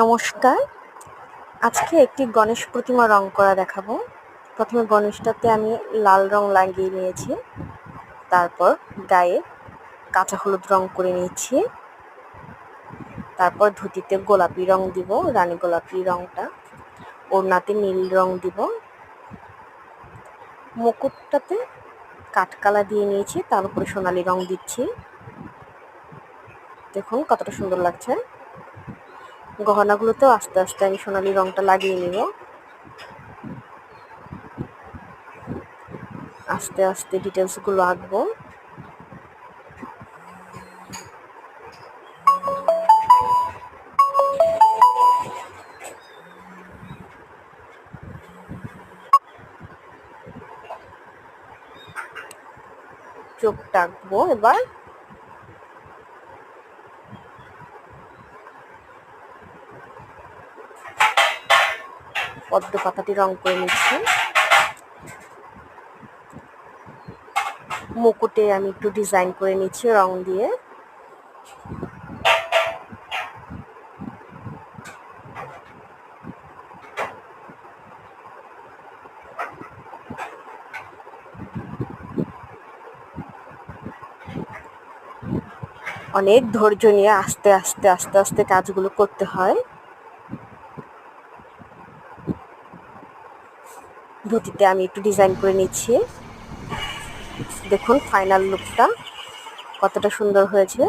নমস্কার। আজকে একটি গণেশ প্রতিমা রং করা দেখাবো। প্রথমে গণেশটাতে আমি লাল রং লাগিয়ে নিয়েছি, তারপর গায়ে কাঁচা হলুদ রং করে নিয়েছি, তারপর ধুতিতে গোলাপি রং দিব, রানী গোলাপি রংটা, ওড়নাতে নীল রং দিব। মুকুটটাতে কাঠকালা দিয়ে নিয়েছি, তার উপরে সোনালি রং দিচ্ছি। দেখুন কতটা সুন্দর লাগছে। গহনাগুলোতেও আস্তে আস্তে আমি সোনালি রংটা লাগিয়ে নিব। আস্তে আস্তে ডিটেলসগুলো আঁকবো। চোখটা আঁকবো এবার। পদ্ম পাতাটি রং করে নিচ্ছি। মুকুটে আমি একটু ডিজাইন করে নিচ্ছি রং দিয়ে। অনেক ধৈর্য নিয়ে আস্তে আস্তে আস্তে আস্তে কাজগুলো করতে হয়। ধুতিতে আমি একটু ডিজাইন করে নিচ্ছি। দেখুন ফাইনাল লুকটা কতটা সুন্দর হয়েছে।